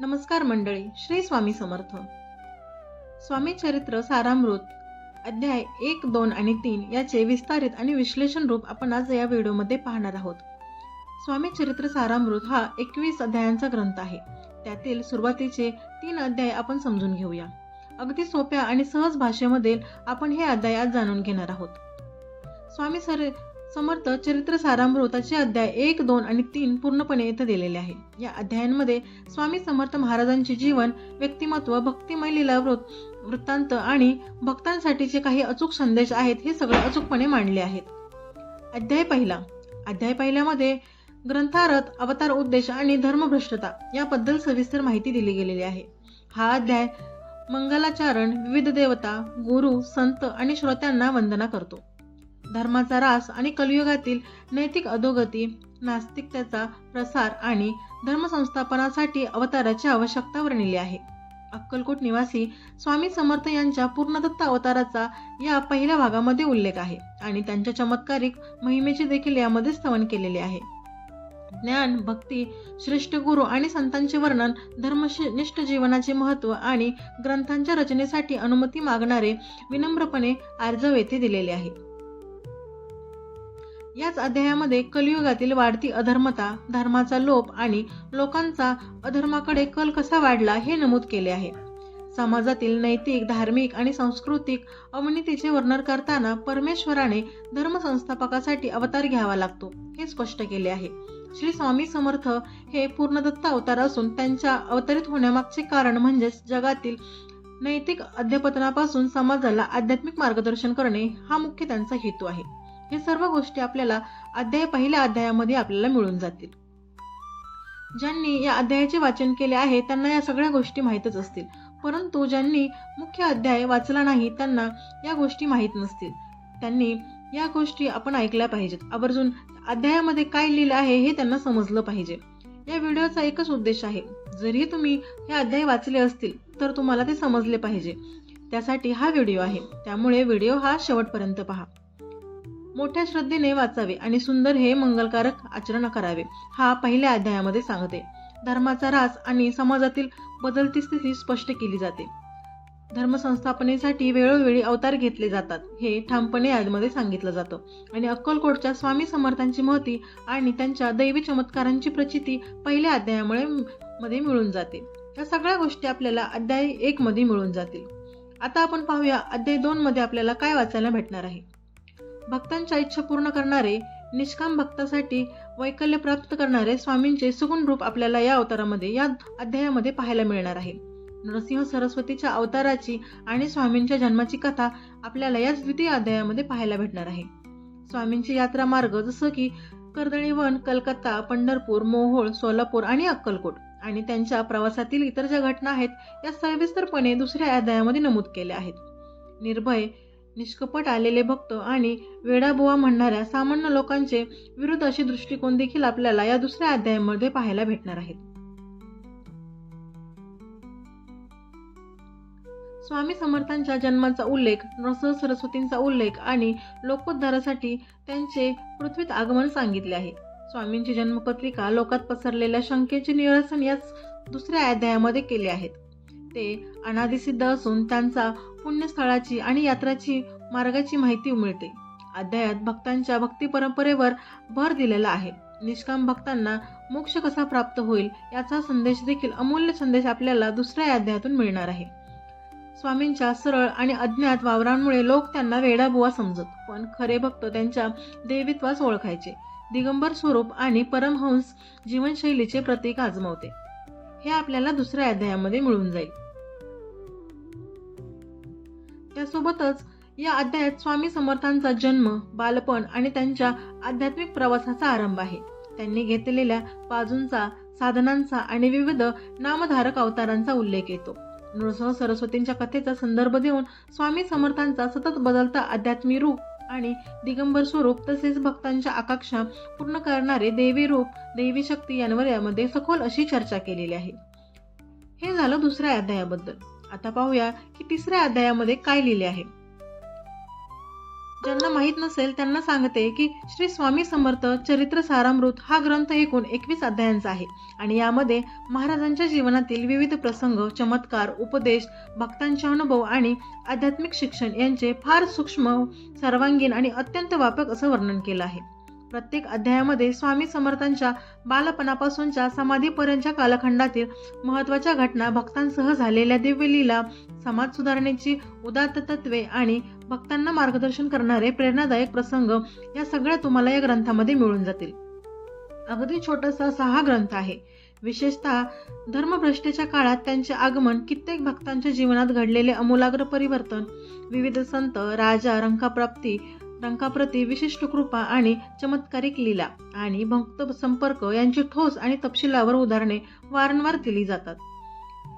नमस्कार मंडळी श्री स्वामी समर्थ. स्वामी चरित्र सारामृत अध्याय एक दोन आणि तीन याचे विस्तारित आणि विश्लेषण रूप आपण आज या व्हिडिओमध्ये पाहणार आहोत. स्वामी चरित्र सारामृत हा एकवीस अध्यायांचा ग्रंथ आहे. त्यातील सुरुवातीचे तीन अध्याय आपण समजून घेऊया. अगदी सोप्या आणि सहज भाषेमध्ये आपण हे अध्याय आज जाणून घेणार आहोत. स्वामी सर समर्थ चरित्र सारामृताचे अध्याय एक दोन आणि तीन पूर्णपणे येथे दिलेले आहे. या अध्यायांमध्ये स्वामी समर्थ महाराजांचे जीवन व्यक्तिमत्व भक्तिमय लिलावृत वृत्तांत आणि भक्तांसाठीचे काही अचूक संदेश आहेत हे सगळे अचूकपणे मांडले आहेत. अध्याय पहिला. अध्याय पहिल्यामध्ये ग्रंथारथ अवतार उद्देश आणि धर्मभ्रष्टता याबद्दल सविस्तर माहिती दिली गेलेली आहे. हा अध्याय मंगलाचारण विविध देवता गुरु संत आणि श्रोत्यांना वंदना करतो. धर्माचा रास आणि कलियुगातील नैतिक अधोगती नास्तिकतेचा प्रसार आणि धर्मसंस्थापनासाठी अवताराची आवश्यकता वर्णिली आहे. अक्कलकोट निवासी स्वामी समर्थ यांच्या पूर्णदत्त अवताराचा या पहिल्या भागामध्ये उल्लेख आहे आणि त्यांच्या चमत्कारिक महिमेचे देखील यामध्ये स्तवन केलेले आहे. ज्ञान भक्ती श्रेष्ठ गुरु आणि संतांचे वर्णन धर्मनिष्ठ जीवनाचे महत्त्व आणि ग्रंथांच्या रचनेसाठी अनुमती मागणारे विनम्रपणे आर्जव येथे दिलेले आहे. याच अध्यायामध्ये कलियुगातील वाढती अधर्मता धर्माचा लोप आणि लोकांचा अधर्माकडे कल कसा वाढला हे नमूद केले आहे. समाजातील नैतिक धार्मिक आणि सांस्कृतिक अवनीतीचे वर्णन करताना परमेश्वराने धर्मसंस्थापकासाठी अवतार घ्यावा लागतो हे स्पष्ट केले आहे. श्री स्वामी समर्थ हे पूर्णदत्त अवतार असून त्यांच्या अवतरित होण्यामागचे कारण म्हणजेच जगातील नैतिक अध्यापतनापासून समाजाला आध्यात्मिक मार्गदर्शन करणे हा मुख्य त्यांचा हेतू आहे. हे सर्व गोष्टी आपल्याला अध्याय पहिल्या अध्यायामध्ये आपल्याला मिळून जातील. ज्यांनी या अध्यायाचे वाचन केले आहे त्यांना या सगळ्या गोष्टी माहीतच असतील. परंतु ज्यांनी मुख्य अध्याय वाचला नाही त्यांना या गोष्टी माहीत नसतील. त्यांनी या गोष्टी आपण ऐकल्या पाहिजेत. आवर्जून अध्यायामध्ये काय लिहिलं आहे हे त्यांना समजलं पाहिजे. या व्हिडिओचा एकच उद्देश आहे जरी तुम्ही हे अध्याय वाचले असतील तर तुम्हाला ते समजले पाहिजे. त्यासाठी हा व्हिडिओ आहे. त्यामुळे व्हिडिओ हा शेवटपर्यंत पहा. मोठ्या श्रद्धेने वाचावे आणि सुंदर हे मंगलकारक आचरण करावे हा पहिल्या अध्यायामध्ये सांगते. धर्माचा रास आणि समाजातील बदलती स्थिती स्पष्ट केली जाते. धर्मसंस्थापनेसाठी वेळोवेळी अवतार घेतले जातात हे ठामपणे यादमध्ये सांगितलं जातं. आणि अक्कलकोटच्या स्वामी समर्थांची महती आणि त्यांच्या दैवी चमत्कारांची प्रचिती पहिल्या अध्यायामुळे मध्ये मिळून जाते. या सगळ्या गोष्टी आपल्याला अध्याय एक मध्ये मिळून जातील. आता आपण पाहूया अध्याय दोन मध्ये आपल्याला काय वाचायला भेटणार आहे. भक्तांच्या इच्छा पूर्ण करणारे निष्काम भक्तासाठी वैकल्य प्राप्त करणारे स्वामींचे सुगुण रूप आपल्याला या अवतारामध्ये या अध्यायामध्ये पाहायला मिळणार आहे. नरसिंह सरस्वतीच्या अवताराची आणि स्वामींच्या जन्माची कथा आपल्याला या द्वितीय अध्यायामध्ये पाहायला भेटणार आहे. स्वामींची यात्रा मार्ग जसं की कर्दळीवन कलकत्ता पंढरपूर मोहोळ सोलापूर आणि अक्कलकोट आणि त्यांच्या प्रवासातील इतर ज्या घटना आहेत या सविस्तरपणे दुसऱ्या अध्यायामध्ये नमूद केल्या आहेत. निर्भय निष्कपट आलेले भक्त आणि वेडाबुवा म्हणणाऱ्या सामान्य लोकांचे विरुद्ध असे दृष्टिकोन देखील आपल्याला या दुसऱ्या अध्यायामध्ये पाहायला भेटणार आहेत स्वामी समर्थांच्या जन्माचा उल्लेख नरसिंह सरस्वतींचा उल्लेख आणि लोकोद्धारासाठी त्यांचे पृथ्वीत आगमन सांगितले आहे. स्वामींची जन्मपत्रिका लोकात पसरलेल्या शंकेचे निरसन याच दुसऱ्या अध्यायामध्ये केले आहेत. ते अनादिसिद्ध असून त्यांचा पुण्यस्थळाची आणि यात्राची मार्गाची माहिती मिळते. अध्यायात भक्तांच्या भक्ती परंपरेवर भर दिलेला आहे. निष्काम भक्तांना मोक्ष कसा प्राप्त होईल याचा संदेश देखील अमूल्य संदेश आपल्याला दुसऱ्या अध्यायातून मिळणार आहे. स्वामींच्या सरळ आणि अज्ञात वावरांमुळे लोक त्यांना वेडाबुवा समजत पण खरे भक्त त्यांच्या देवित्वास ओळखायचे. दिगंबर स्वरूप आणि परमहंस जीवनशैलीचे प्रतीक आजमावते. हे आपल्याला दुसऱ्या अध्यायामध्ये मिळून जाईल. त्यासोबतच या अध्यायात स्वामी समर्थांचा जन्म बालपण आणि त्यांच्या आध्यात्मिक प्रवासाचा आरंभ आहे. त्यांनी घेतलेल्या बाजूंचा साधनांचा आणि विविध नामधारक अवतारांचा उल्लेख येतो. नृसिंह सरस्वतींच्या कथेचा संदर्भ देऊन स्वामी समर्थांचा सतत बदलता आध्यात्मिक रूप आणि दिगंबर स्वरूप तसेच भक्तांच्या आकांक्षा पूर्ण करणारे देवी रूप देवी शक्ती यांवर यामध्ये सखोल अशी चर्चा केलेली आहे. हे झालं दुसऱ्या अध्यायाबद्दल. आता पाहूया की तिसऱ्या अध्यायामध्ये काय लिहिले आहे. ज्यांना माहीत नसेल त्यांना सांगते की श्री स्वामी समर्थ चरित्र सारामृत हा ग्रंथ एकूण एकवीस अध्यायांचा आहे. आणि यामध्ये महाराजांच्या जीवनातील विविध प्रसंग चमत्कार उपदेश भक्तांचे अनुभव आणि आध्यात्मिक शिक्षण यांचे फार सूक्ष्म सर्वांगीण आणि अत्यंत व्यापक असं वर्णन केलं आहे. प्रत्येक अध्यायामध्ये स्वामी समर्थांच्या बालपणापासूनच्या समाधीपर्यंतच्या कालखंडातील महत्त्वाच्या घटना भक्तांसह झालेल्या दिव्यलीला समाज सुधारणेची उदात्त तत्वे आणि भक्तांना मार्गदर्शन करणारे प्रेरणादायक प्रसंग या सगळ्या तुम्हाला या ग्रंथामध्ये मिळून जातील. अगदी छोटासा असा हा ग्रंथ आहे. विशेषतः धर्मभ्रष्टेच्या काळात त्यांचे आगमन कित्येक भक्तांच्या जीवनात घडलेले अमूलाग्र परिवर्तन विविध संत राजा रंकाप्राप्ती रंकाप्रती विशिष्ट कृपा आणि चमत्कारिक लीला आणि भक्त संपर्क यांची ठोस आणि तपशिलावर उदाहरणे वारंवार दिली जातात.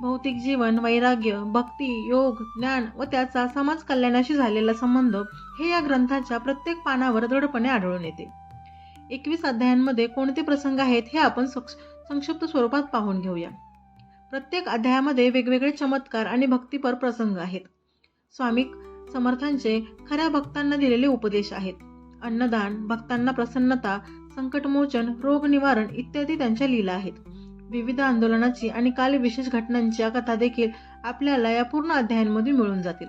भौतिक जीवन वैराग्य भक्ती योग ज्ञान व त्याचा समाज कल्याणाशी झालेला संबंध हे या ग्रंथाच्या प्रत्येक पानावर दृढपणे आढळून येते. एकवीस अध्यायांमध्ये कोणते प्रसंग आहेत हे आपण सक्ष- संक्षिप्त स्वरूपात पाहून घेऊया. प्रत्येक अध्यायामध्ये वेगवेगळे चमत्कार आणि भक्तीपर प्रसंग आहेत. स्वामी समर्थांचे खऱ्या भक्तांना दिलेले उपदेश आहेत. अन्नदान भक्तांना प्रसन्नता संकटमोचन रोग निवारण इत्यादी त्यांच्या लीला आहेत. विविध आंदोलनाची आणि काल विशेष घटनांच्या कथा देखील आपल्याला या पूर्ण अध्यायांमध्ये मिळून जातील.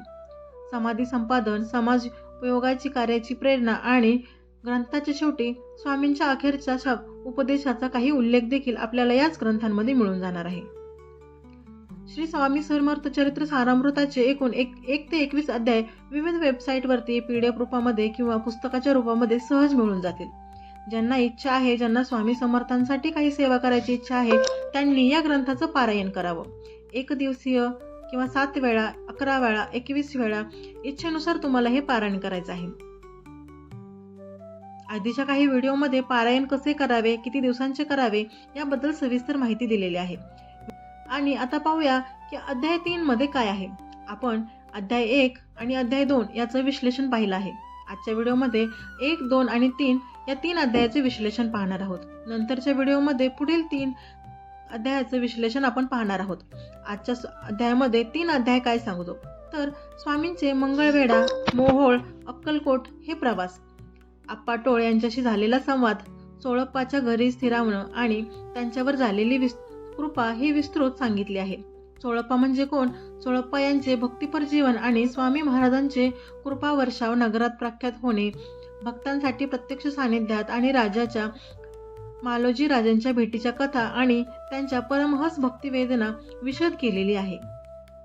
समाधी संपादन समाज उपयोगाची कार्याची प्रेरणा आणि ग्रंथाच्या शेवटी स्वामींच्या अखेरच्या उपदेशाचा काही उल्लेख देखील आपल्याला याच ग्रंथांमध्ये मिळून जाणार आहे. श्री स्वामी समर्थ चरित्र सारामृताचे एकूण एक एक ते एकवीस अध्याय विविध वेबसाईटवरती पी डी एफ रूपामध्ये किंवा पुस्तकाच्या रूपामध्ये सहज मिळून जातील. ज्यांना इच्छा आहे ज्यांना स्वामी समर्थांसाठी काही सेवा करायची इच्छा आहे त्यांनी या ग्रंथाचं पारायण करावं. एक दिवसीय किंवा सात वेळा अकरा वेळा एकवीस वेळा इच्छेनुसार तुम्हाला हे पारायण करायचं आहे. आधीच्या काही व्हिडिओमध्ये पारायण कसे करावे किती दिवसांचे करावे याबद्दल सविस्तर माहिती दिलेली आहे. आणि आता पाहूया की अध्याय तीन मध्ये काय आहे. आपण अध्याय एक आणि अध्याय दोन याचं विश्लेषण पाहिलं आहे. आजच्या व्हिडिओमध्ये एक दोन आणि तीन या तीन अध्यायाचे विश्लेषण पाहणार आहोत. नंतरच्या व्हिडिओमध्ये पुढील तीन अध्यायाचं विश्लेषण आपण पाहणार आहोत. आजच्या अध्यायामध्ये तीन अध्याय काय सांगतो? तर स्वामींचे मंगळवेढा मोहोळ अक्कलकोट हे प्रवास. आप्पा टोळ यांच्याशी झालेला संवाद चोळप्पाच्या घरी स्थिरावणं आणि त्यांच्यावर झालेली विस कृपा ही विस्तृत सांगितली आहे. चोळप्पा म्हणजे कोण? चोळप्पा यांचे भक्तिपर जीवन आणि स्वामी महाराजांचे कृपा वर्षाव नगरात प्रख्यात होणे भक्तांसाठी प्रत्यक्ष सानिध्यात आणि राजाच्या मालोजी राजांच्या भेटीच्या कथा आणि त्यांच्या परमहस भक्तिवेदना विशद केलेली आहे.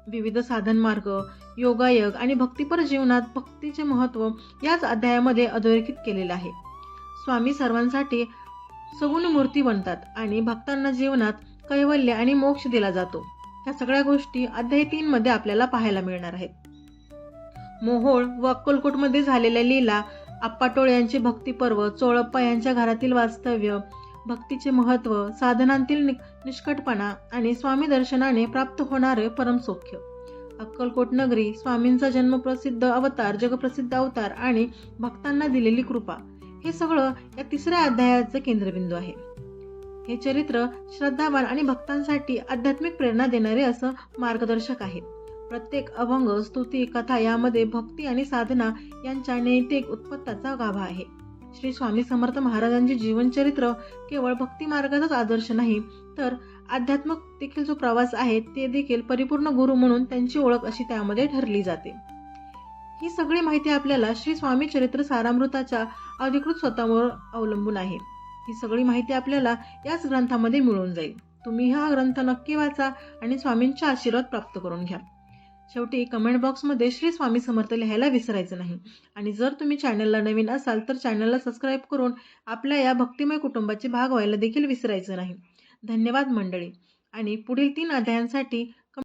विविध साधन मार्ग योगायोग आणि भक्तीपर जीवनात भक्तीचे महत्त्व याच अध्यायामध्ये अधोरेखित केलेलं आहे. स्वामी सर्वांसाठी सगुण मूर्ती बनतात आणि भक्तांना जीवनात कैवल्य आणि मोक्ष दिला जातो. ह्या सगळ्या गोष्टी अध्याय तीन मध्ये आपल्याला पाहायला मिळणार आहेत. मोहोळ व अक्कलकोटमध्ये झालेल्या लीला आप्पाटोळ यांचे भक्तिपर्व चोळप्पा यांच्या घरातील वास्तव्य भक्तीचे महत्त्व साधनांतील नि- निष्कटपणा आणि स्वामी दर्शनाने प्राप्त होणारे परमसौख्य. अक्कलकोट नगरी स्वामींचा जन्मप्रसिद्ध अवतार जगप्रसिद्ध अवतार आणि भक्तांना दिलेली कृपा. हे सगळं या तिसऱ्या अध्यायाचं केंद्रबिंदू आहे. हे चरित्र श्रद्धावान आणि भक्तांसाठी आध्यात्मिक प्रेरणा देणारे असं मार्गदर्शक आहे. प्रत्येक अभंग स्तुती कथा यामध्ये भक्ती आणि साधना यांच्या नैतिक उत्पत्ताचा गाभा आहे. श्री स्वामी समर्थ महाराजांचे जीवनचरित्र केवळ भक्ती मार्गाचाच आदर्श नाही तर आध्यात्मक देखील जो प्रवास आहे ते देखील परिपूर्ण गुरु म्हणून त्यांची ओळख अशी त्यामध्ये ठरली जाते. ही सगळी माहिती आपल्याला श्री स्वामी चरित्र सारामृताच्या अधिकृत स्वतःवर अवलंबून आहे. ही सगळी माहिती आपल्याला याच ग्रंथामध्ये मिळून जाईल. तुम्ही हा ग्रंथ नक्की वाचा आणि स्वामींच्या आशीर्वाद प्राप्त करून घ्या. शेवटी कमेंट बॉक्समध्ये श्री स्वामी समर्थ लिहायला विसरायचं नाही. आणि जर तुम्ही चॅनलला नवीन असाल तर चॅनलला सबस्क्राईब करून आपल्या या भक्तिमय कुटुंबाचे भाग व्हायला देखील विसरायचं नाही. धन्यवाद मंडळी. आणि पुढील तीन अध्यायांसाठी